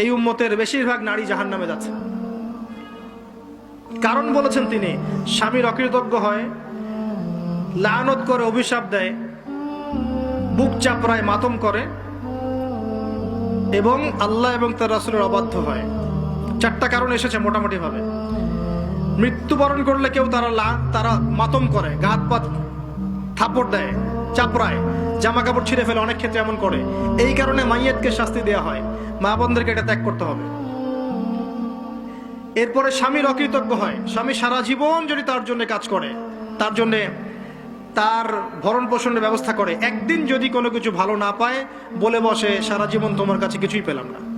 এই উম্মতের বেশিরভাগ নারী জাহান নামে যাচ্ছে। কারণ বলেছেন তিনি স্বামীর অকৃতজ্ঞ হয়, লানত করে, অভিশাপ দেয়, বুক চাপড়ায়, মাতম করে, এবং আল্লাহ এবং তার রাসুলের অবাধ্য হয়। চারটা কারণ এসেছে মোটামুটি ভাবে মৃত্যুবরণ করলে কেউ তারা তারা মাতম করে গাত পাত থাপড় দেয়। চাপড়ায় জামা কাপড় ছিঁড়ে ফেলে অনেক ক্ষেত্রে এমন করে। এই কারণে মাইয়াতকে শাস্তি দেওয়া হয়। মা বোনদেরকে এটা ত্যাগ করতে হবে। এরপরে স্বামীর অকৃতজ্ঞ হয়। স্বামী সারা জীবন যদি তার জন্য কাজ করে, তার জন্যে তার ভরণ পোষণের ব্যবস্থা করে। একদিন যদি কোনো কিছু ভালো না পায়, বলে বসে, সারা জীবন তোমার কাছে কিছুই পেলাম না।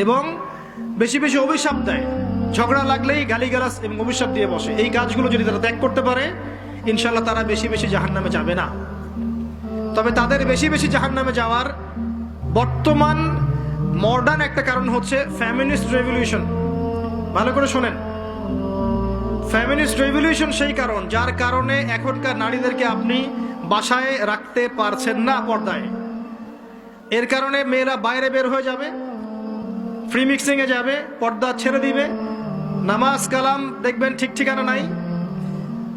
এবং বেশি বেশি অভিশাপ দেয়। ঝগড়া লাগলেই গালিগালাজ এবং অভিশাপ দিয়ে বসে। এই কাজগুলো যদি তারা ত্যাগ করতে পারে ইনশাল্লাহ তারা বেশি বেশি জাহান নামে যাবে না। তবে তাদের বেশি বেশি জাহান নামে যাওয়ার বর্তমান মডার্ন একটা কারণ হচ্ছে ফ্যামিনিস্ট রেভলিউশন ভালো করে শোনেন। ফ্যামিনিস্ট রেভলিউশন সেই কারণ, যার কারণে এখনকার নারীদেরকে আপনি বাসায় রাখতে পারছেন না পর্দায়। এর কারণে মেয়েরা বাইরে বের হয়ে যাবে ফ্রি মিক্সিং এ যাবে, পর্দা ছেড়ে দিবে নামাজ কালাম দেখবেন ঠিক ঠিকানা নাই।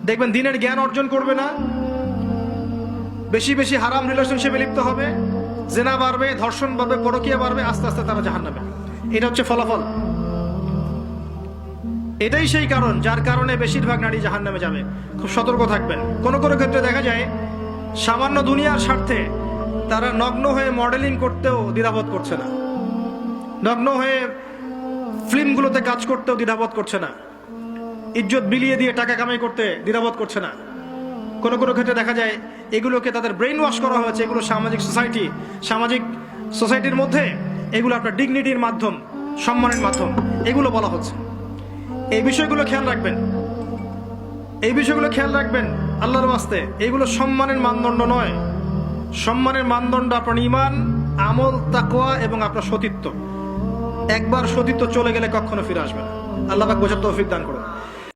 দেখবেন দিনের জ্ঞান অর্জন করবে না। বেশি বেশি হারাম রিলেশনশিপে লিপ্ত হবে। জেনা বাড়বে, ধর্ষণ বাড়বে, পরকিয়া বাড়বে, আস্তে আস্তে তারা জাহান নামে এটা হচ্ছে ফলাফল। এটাই সেই কারণ যার কারণে বেশিরভাগ নারী জাহান নামে যাবে। খুব সতর্ক থাকবেন। কোনো কোনো ক্ষেত্রে দেখা যায়, সামান্য দুনিয়ার স্বার্থে তারা নগ্ন হয়ে মডেলিং করতেও দ্বিধাবোধ করছে না। নগ্ন হয়ে ফিল্মগুলোতে কাজ করতেও দ্বিধাবোধ করছে না। ইজ্জত বিলিয়ে দিয়ে টাকা কামাই করতে দ্বিধাবোধ করছে না। কোনো কোনো ক্ষেত্রে দেখা যায়, এগুলোকে তাদের ব্রেন ওয়াশ করা হয়েছে, এগুলো সামাজিক সোসাইটি সামাজিক সোসাইটির মধ্যে এগুলো আপনার ডিগনিটির মাধ্যম, সম্মানের মাধ্যম, এগুলো বলা হচ্ছে। এই বিষয়গুলো খেয়াল রাখবেন। এই বিষয়গুলো খেয়াল রাখবেন আল্লাহর বাস্তে এগুলো সম্মানের মানদণ্ড নয়। সম্মানের মানদণ্ড আপনার ইমান আমল, তাকওয়া এবং আপনার সতীত্ব। একবার সতীত্ব চলে গেলে কখনো ফিরে আসবে না। আল্লাহ বোঝার তৌফিক দান করে